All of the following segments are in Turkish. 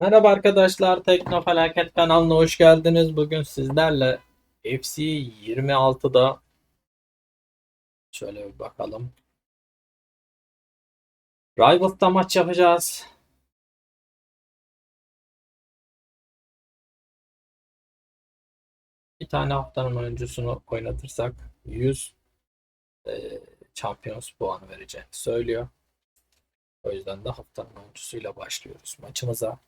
Merhaba arkadaşlar, Tekno Felaket kanalına hoş geldiniz. Bugün sizlerle FC 26'da şöyle bir bakalım. Rivals'ta maç yapacağız. Bir tane haftanın oyuncusunu oynatırsak 100 e, Champions puanı vereceğini söylüyor. O yüzden de haftanın oyuncusuyla başlıyoruz maçımıza.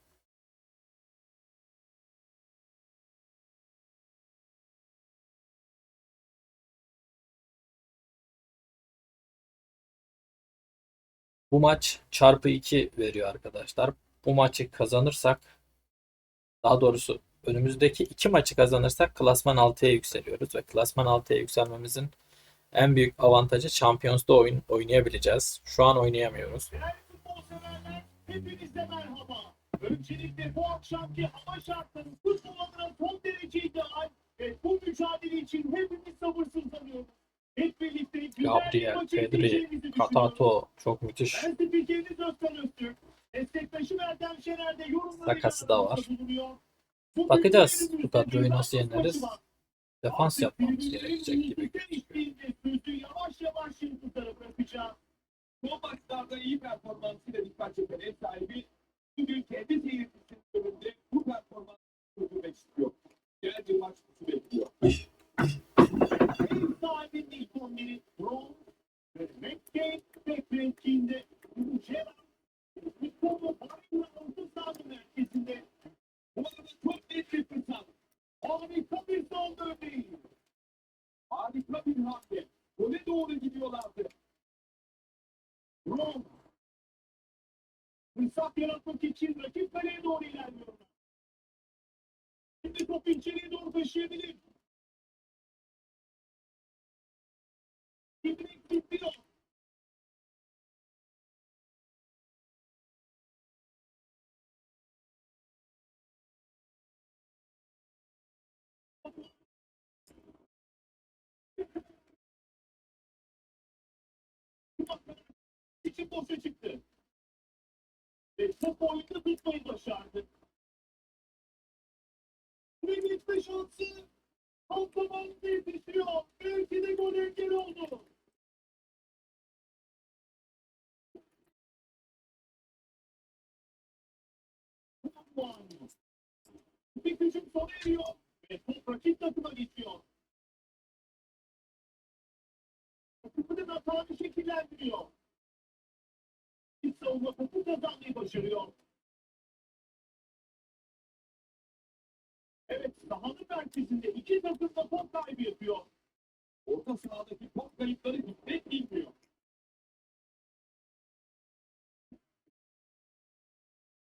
Bu maç çarpı 2 veriyor arkadaşlar. Bu maçı kazanırsak daha doğrusu önümüzdeki iki maçı kazanırsak klasman 6'ya yükseliyoruz ve klasman 6'ya yükselmemizin en büyük avantajı Champions'da oyun oynayabileceğiz. Şu an oynayamıyoruz. Hepinize merhaba. Öncelikle bu akşamki hava şartları futbol adına son derece ideal ve bu mücadele için hepimiz sabırsızlanıyoruz. Gabriel, Pedri. Katato çok müthiş. Sakası da var. Bakacağız bu kadroyu nasıl yeneriz. Defans yapmamız gerekecek gibi gözüküyor. Son maçlarda iyi performansıyla dikkat çeken ev sahibi bugün kendi seyircisinin önünde bu performansı sürdürmek istiyor. Güzel bir maç bekliyor. Ev sahibinin ilk 11'i Bronx ve Metcalfe tek renkinde Gerard Mustafa Bayın'ın orta sahanın merkezinde. Bu arada çok net bir fırsat. Yaratmak için rakip kaleye doğru ilerliyorlar. Şimdi topu içeriye doğru taşıyabilir. Boşa çıktı. Ve top oyunda tutmayı başardı. Mehmet'te şansı Antrenmanı yetişiyor. Belki de gol engel oldu. Bir hücum sona eriyor ve top rakip takıma geçiyor. Takımının hatanı şekillendiriyor. Bir savunma topu kazanmayı başarıyor. Evet, sahanın merkezinde iki takım top kaybı yapıyor. Orta sahadaki top kayıpları bitmek bilmiyor.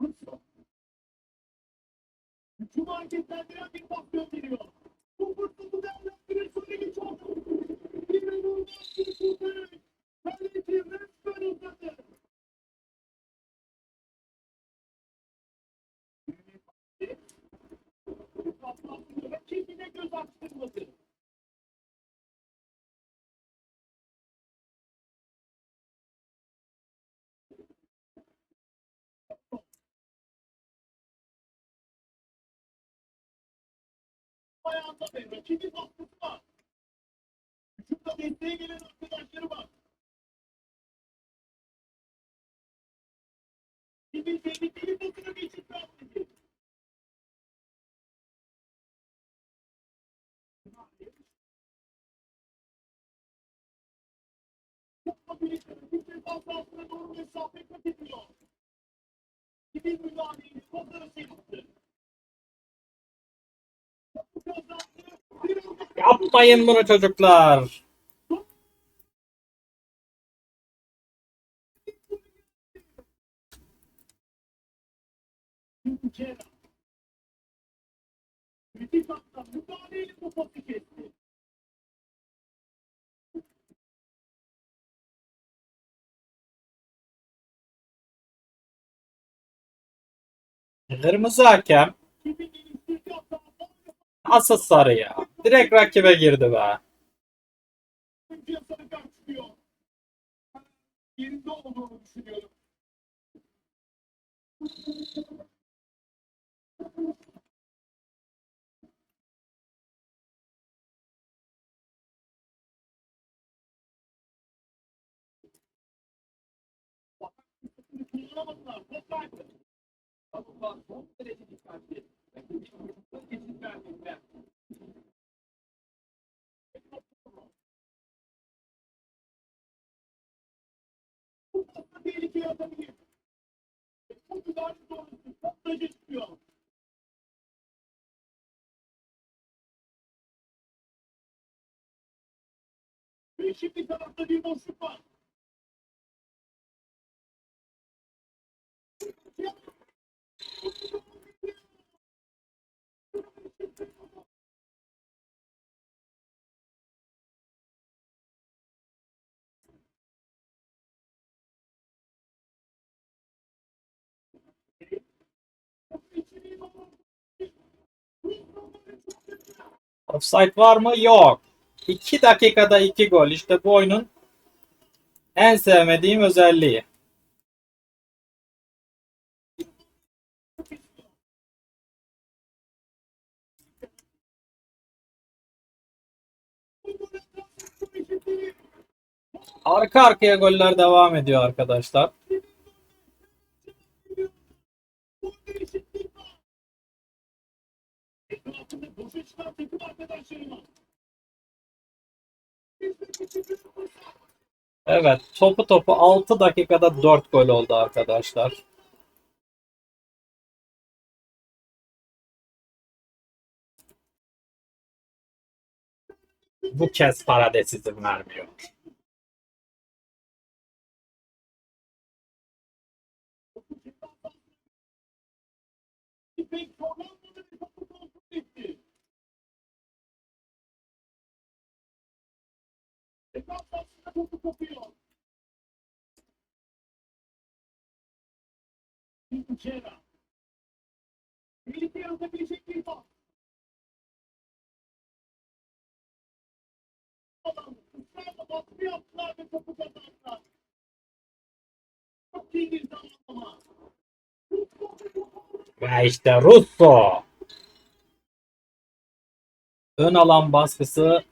Hırsla. Hücumu hareketlendiren bir pas gönderiyor. Bu fırsatı değerlendirir söyledi çok. Bir inanılmaz bir kurtarış. Kaleci resmen uzadı. Rakibine göz açtırmadı. Ayağında ve rakibin baskısı var. Hücumda desteğe gelen arkadaşları var. Şimdi tehlikeli basına geçit vermedi. Kat ediyor. Gibi müdahaleyi. Topu. Bir anda Yapmayın bunu çocuklar. Kritik hatta müdahaleyle bu pası Kırmızı hakem asıl sarı ya. Direkt rakibe girdi be. Thank you. Savunma son derece dikkatli. Rakibin hücumuna geçit vermediler. Bu topla tehlike yaratabilir. Bu müdahale sonrası çok da çıkıyor. Ve şimdi tarafta bir boşluk var. Offside var mı? Yok. 2 dakikada 2 gol. İşte bu oyunun en sevmediğim özelliği. Arka arkaya goller devam ediyor arkadaşlar. Etrafında boşa çıkan takım arkadaşları var. Evet, topu topu 6 dakikada 4 gol oldu arkadaşlar. Bu kez Parades izin vermiyor. İpek Pintucera. Birlikte yaratabilecek bir pas. Adam ısrarla baskı yaptılar ve topu kazandılar. Çok iyi bir zamanlama. Ve işte Russo. Ön alan baskısı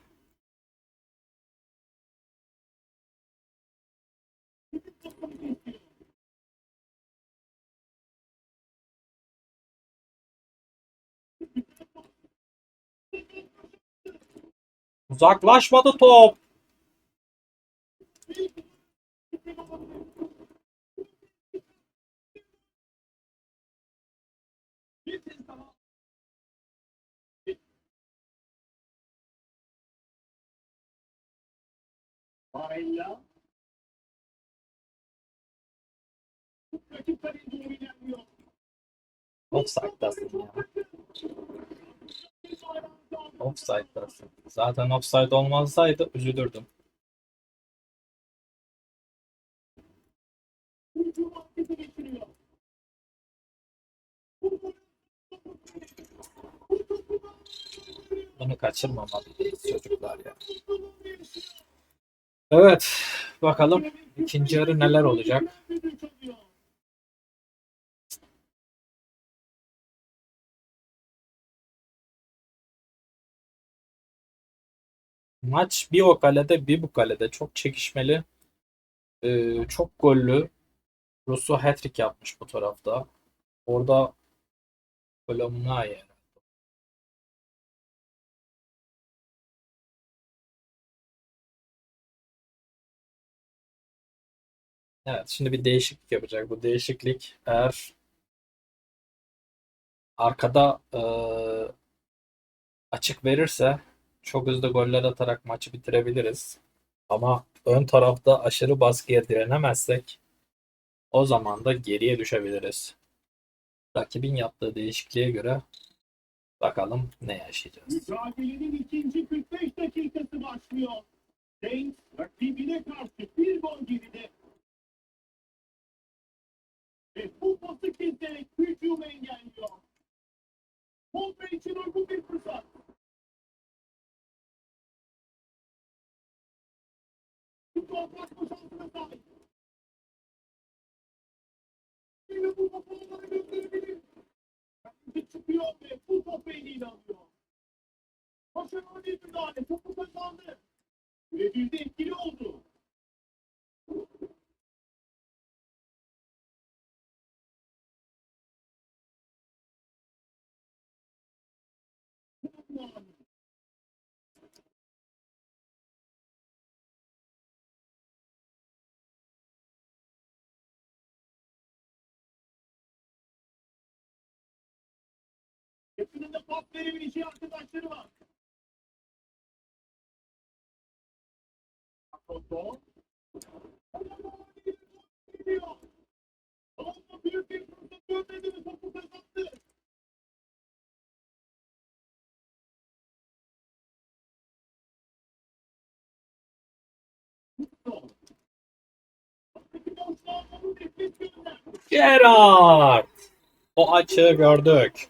uzaklaşmadı top. Doğru ilerliyor. Offside'dasın ya. Offside'dasın. Zaten offside olmasaydı üzülürdüm. Bunu kaçırmamalıyız çocuklar ya. Evet. Bakalım ikinci yarı neler olacak. Maç bir o kalede bir bu kalede. Çok çekişmeli. Ee, çok gollü. Russo hat-trick yapmış bu tarafta. Orada Colomnaya. Evet, şimdi bir değişiklik yapacak. Bu değişiklik eğer arkada eee, açık verirse çok hızlı goller atarak maçı bitirebiliriz. Ama ön tarafta aşırı baskıya direnemezsek o zaman da geriye düşebiliriz. Rakibin yaptığı değişikliğe göre bakalım ne yaşayacağız. Mücadelenin ikinci 45 dakikası başlıyor. Saints rakibine karşı bir gol geride. Ve bu pası keserek hücumu engelliyor. Pompe için uygun bir fırsat. Çıkıyor ve bu topu eliyle alıyor. Başarılı bir müdahale. Topu kazandı. Ve bir de etkili oldu. Pas verebileceği arkadaşları var. Gerard. O açığı gördük.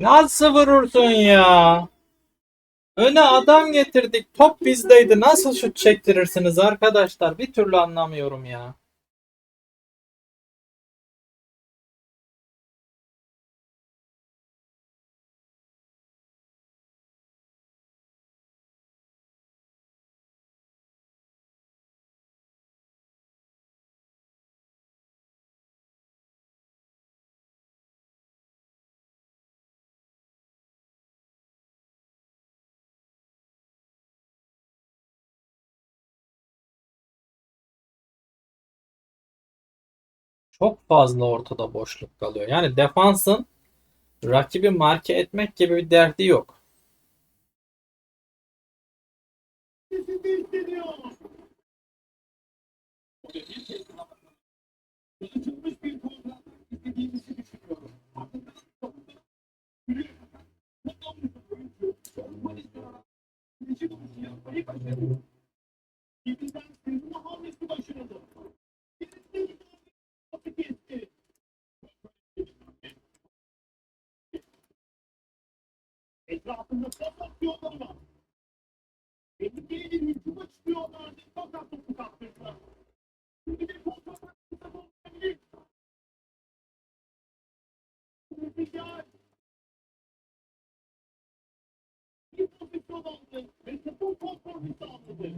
Nasıl vurursun ya? Öne adam getirdik. Top bizdeydi. Nasıl şut çektirirsiniz arkadaşlar? Bir türlü anlamıyorum ya. Çok fazla ortada boşluk kalıyor. Yani defansın rakibi marke etmek gibi bir derdi yok. Bir Top aksiyonları var. Tehlikeli bir hücuma çıkıyorlardı. Fakat. Şimdi bir kontrol fırsatı olabilir. Rüzgar. Bir pozisyon aldı ve topun kontrolünü sağladı.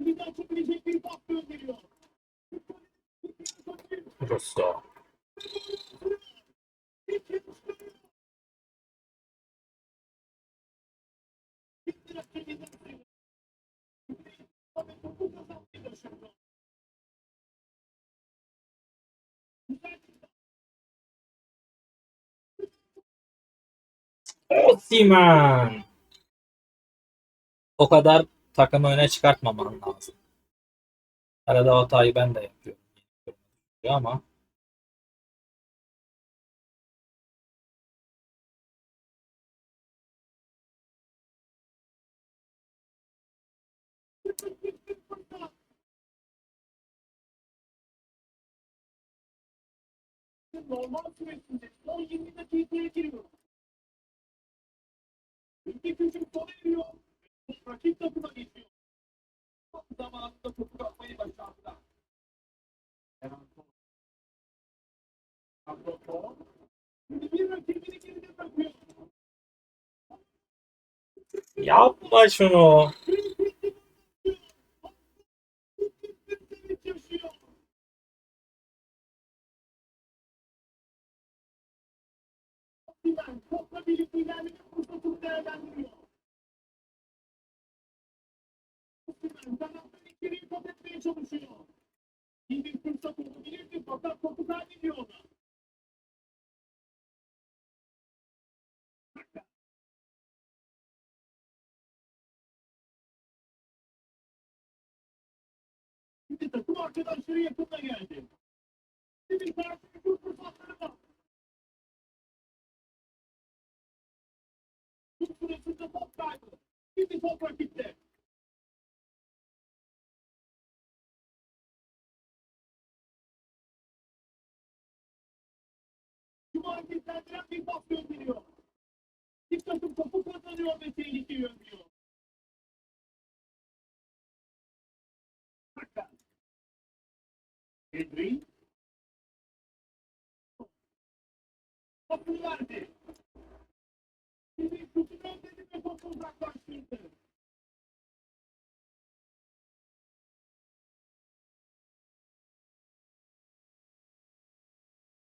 Bir daha bir pas gönderiyor. Russo. Osimhen. O kadar takımı öne çıkartmaman lazım. Arada hatayı ben de yapıyorum. Ama Normal süresinde son 20 dakikaya giriyor. Ülke gücü sona eriyor. Rakip takıma geçiyor. Zamanında topu atmayı başardılar. Apropo. Top etmeye çalışıyor. Bir fırsat olabilirdi fakat topu kaybediyor. takım arkadaşları yakında geldi. Şimdi karşıya bu fırsatları var. Bu sırasında top kaybı. Şimdi top rakipte. Cuma hareketlendiren bir pas gönderiyor. Bir takım topu kazanıyor ve tehlike yönlüyor. Pedri. Topu verdi. Şimdi şutunu önledi ve topu uzaklaştırdı.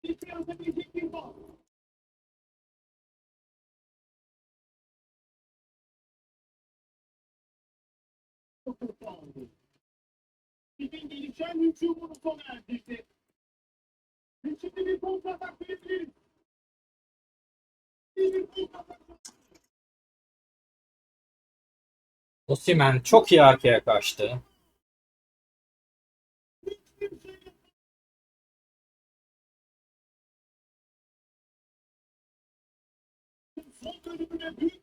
Bir yaratabilecek bir bal. Topu Gelişen hücumunu sona erdirdi. Şimdi bir kontratak verebiliriz. Bir kontratak Osimhen çok iyi arkaya kaçtı. Son bölümüne bir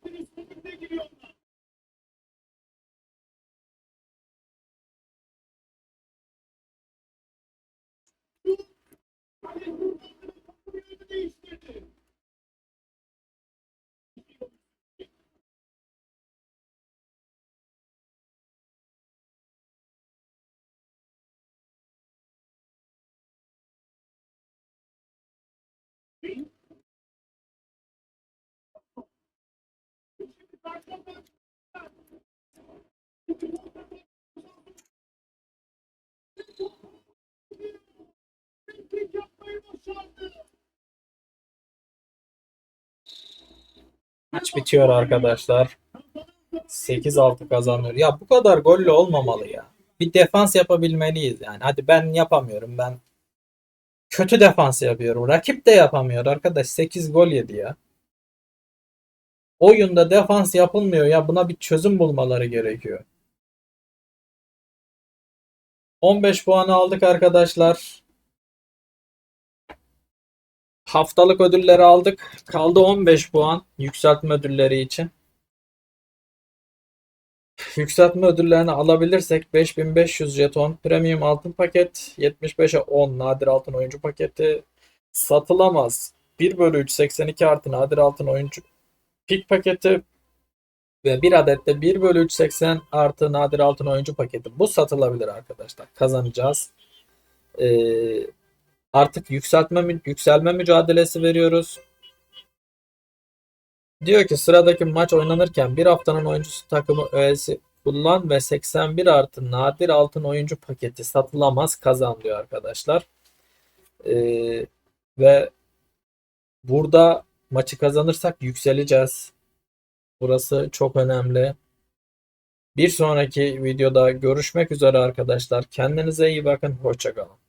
Maç bitiyor arkadaşlar. 8-6 kazanıyor. Ya bu kadar golle olmamalı ya. Bir defans yapabilmeliyiz yani. Hadi ben yapamıyorum. Ben kötü defans yapıyorum. Rakip de yapamıyor arkadaş. 8 gol yedi ya. Oyunda defans yapılmıyor ya. Buna bir çözüm bulmaları gerekiyor. 15 puanı aldık arkadaşlar. Haftalık ödülleri aldık. Kaldı 15 puan yükseltme ödülleri için. Yükseltme ödüllerini alabilirsek 5500 jeton, premium altın paket, 75'e 10 nadir altın oyuncu paketi satılamaz. 1 bölü 3 82 artı nadir altın oyuncu pik paketi ve bir adet de 1 bölü 3 80 artı nadir altın oyuncu paketi. Bu satılabilir arkadaşlar. Kazanacağız. Ee, artık yükseltme yükselme mücadelesi veriyoruz. Diyor ki sıradaki maç oynanırken bir haftanın oyuncusu takımı öğesi kullan ve 81 artı nadir altın oyuncu paketi satılamaz kazan diyor arkadaşlar. Ee, ve burada maçı kazanırsak yükseleceğiz. Burası çok önemli. Bir sonraki videoda görüşmek üzere arkadaşlar. Kendinize iyi bakın. Hoşça kalın.